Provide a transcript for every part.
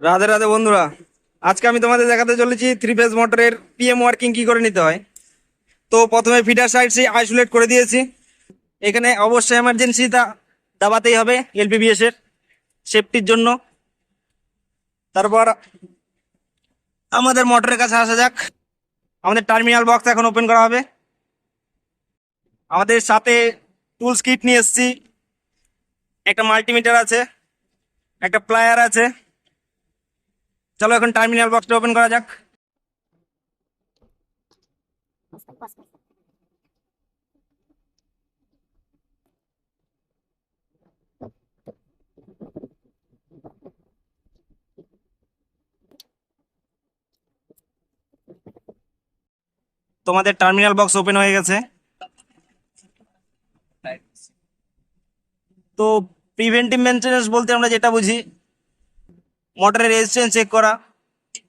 রাধে রাধে বন্ধুরা, আজকে আমি তোমাদের দেখাতে চলেছি থ্রি ফেজ মোটরের পিএম ওয়ার্কিং কি করে নিতে হয়। তো প্রথমে ফিটার সাইড সে আইসোলেট করে দিয়েছি। এখানে অবশ্যই এমার্জেন্সি তা দাবাতেই হবে এলপিবিএস এর সেফটির জন্য। তারপর আমাদের মোটরের কাছে আসা যাক। আমাদের টার্মিনাল বক্স এখন ওপেন করা হবে। আমাদের সাথে টুলস কিট নিয়ে এসেছি। একটা মাল্টিমিটার আছে, একটা প্লায়ার আছে। চলো এখন টার্মিনাল বক্সটা ওপেন করা যাক। তোমাদের টার্মিনাল বক্স ওপেন হয়ে গেছে। তো প্রিভেন্টিভ মেনটেন্স বলতে আমরা যেটা বুঝি মোটরের রেজিস্ট্যান্স চেক করা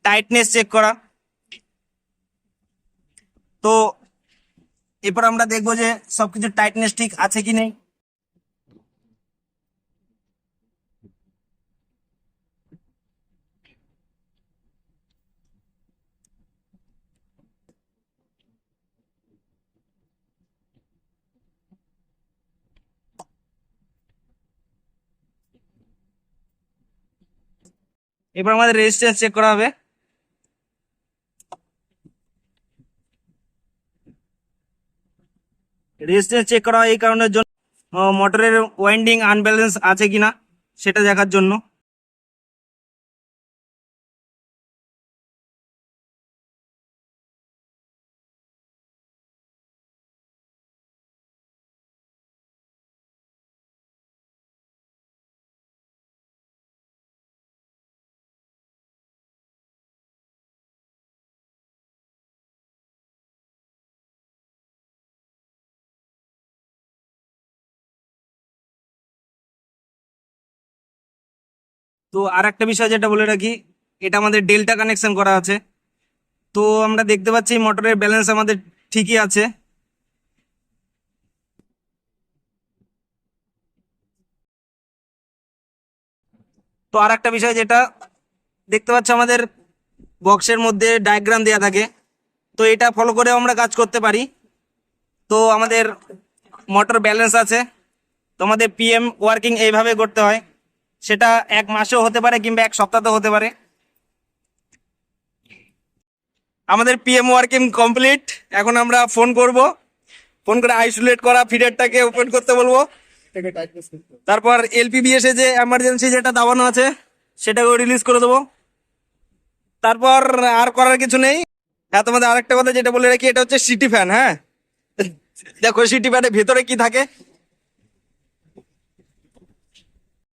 টাইটনেস চেক করা। তো, এরপর আমরা দেখব যে সবকিছু টাইটনেস ঠিক আছে কি নেই। এবার আমাদের রেজিস্ট্যান্স চেক করা হবে। রেজিস্ট্যান্স চেক করা হয় এই কারণের জন্য। মোটরের ওয়াইন্ডিং আনব্যালেন্স আছে কিনা, সেটা দেখার জন্য। তো আর একটা বিষয় যেটা বলে রাখি, এটা আমাদের ডেল্টা কানেকশন করা আছে। তো আমরা দেখতে পাচ্ছি মোটরের ব্যালেন্স আমাদের ঠিকই আছে। তো আর একটা বিষয় যেটা, দেখতে পাচ্ছি আমাদের বক্সের মধ্যে ডায়াগ্রাম দেওয়া থাকে। তো এটা ফলো করেও আমরা কাজ করতে পারি। তো আমাদের মোটর ব্যালেন্স আছে। তোমাদের পিএম ওয়ার্কিং এইভাবে করতে হয়। সেটা এক মাসেও হতে পারে কিংবা এক সপ্তাহতেও হতে পারে। আমাদের পিএম ওয়ার্কিং কমপ্লিট এখন আমরা ফোন করব। ফোন করে আইসোলেট করা ফিডারটাকে ওপেন করতে বলব। তারপর এলপিবিএস এ যে এমার্জেন্সি যেটা দাবানো আছে, সেটাকেও রিলিজ করে দেবো। তারপর আর করার কিছু নেই। হ্যাঁ তোমাদের আরেকটা কথা যেটা বলে রাখি, এটা হচ্ছে সিটি ফ্যান হ্যাঁ? দেখো সিটি ফ্যানের ভেতরে কি থাকে?